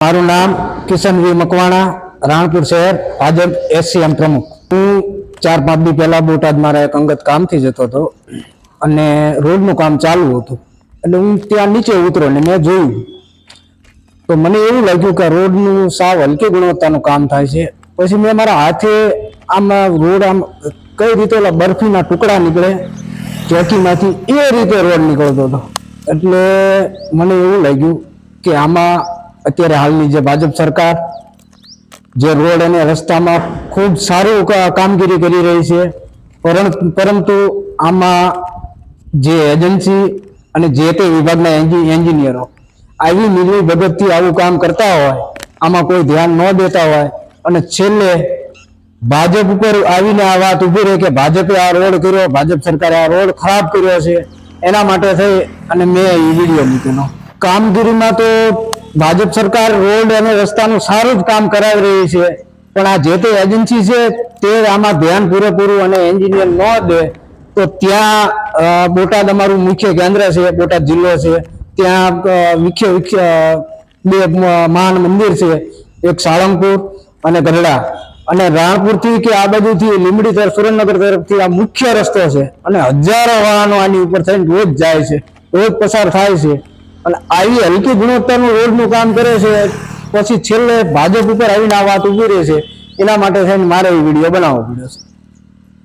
મારું નામ કિશનવી મકવાણા, રાણપુર શહેર ભાજપ એસસીએમ પ્રમુખ. હું ચાર પાંચ દી પહેલા બોટાદ મારા એક અંગત કામથી જતો હતો અને રોડનું કામ ચાલુ હતું. એટલે હું ત્યાં નીચે ઉતરો ને મેં જોયું. તો મને એવું લાગ્યું કે રોડનું સાવ હલકી ગુણવત્તાનું કામ થાય છે. પછી મેં મારા હાથે આમ રોડ આમ કઈ રીતે ઓલા બરફીના ટુકડા નીકળે, ચોકીમાંથી એ રીતે રોડ નીકળતો હતો. એટલે મને એવું લાગ્યું કે આમાં અત્યારે હાલની જે ભાજપ સરકાર, જે રોડ અને રસ્તામાં ખૂબ સારું કામગીરી કરી રહી છે. પરં- પરંતુ આમાં જે એજન્સી અને જે તે વિભાગના એન્જિ- એન્જિનિયરો આવી મિલી ભગતથી આવું કામ કરતા હોય, આમાં કોઈ ધ્યાન ન દેતા હોય અને છેલ્લે ભાજપ ઉપર આવીને આ વાત ઊભી રહે કે ભાજપે આ રોડ કર્યો, ભાજપ સરકારે આ રોડ ખરાબ કર્યો છે, એના માટે થઈ અને મેં એ વીડિયો મૂકેલો કામગીરીમાં તો ભાજપ સરકાર રોડ અને રસ્તાનું સારું જ કામ કરાવી રહી છે. પણ આ જે તે એજન્સી છે, તે આમાં ધ્યાન પૂરેપૂરું અને એન્જિનિયર ન દે, તો ત્યાં બોટાદ અમારું મુખ્ય કેન્દ્ર છે, બોટાદ જિલ્લો છે. ત્યાં મુખ્ય મુખ્ય બે મહાન મંદિર છે, એક સાળંગપુર અને ગઢડા. અને રાણપુરથી કે આ બાજુથી લીંબડી તરફ, સુરેન્દ્રનગર તરફથી આ મુખ્ય રસ્તો છે. અને હજારો વાહનો આની ઉપર થઈને રોજ જાય છે. રોજ પસાર થાય છે. અને આવી હલકી ગુણવત્તાનું રોડનું કામ કરે છે, પછી છેલ્લે ભાજપ ઉપર આવીને આ વાત ઊભી રહે છે, એના માટે થઈને મારે એ વીડિયો બનાવવો પડ્યો છે.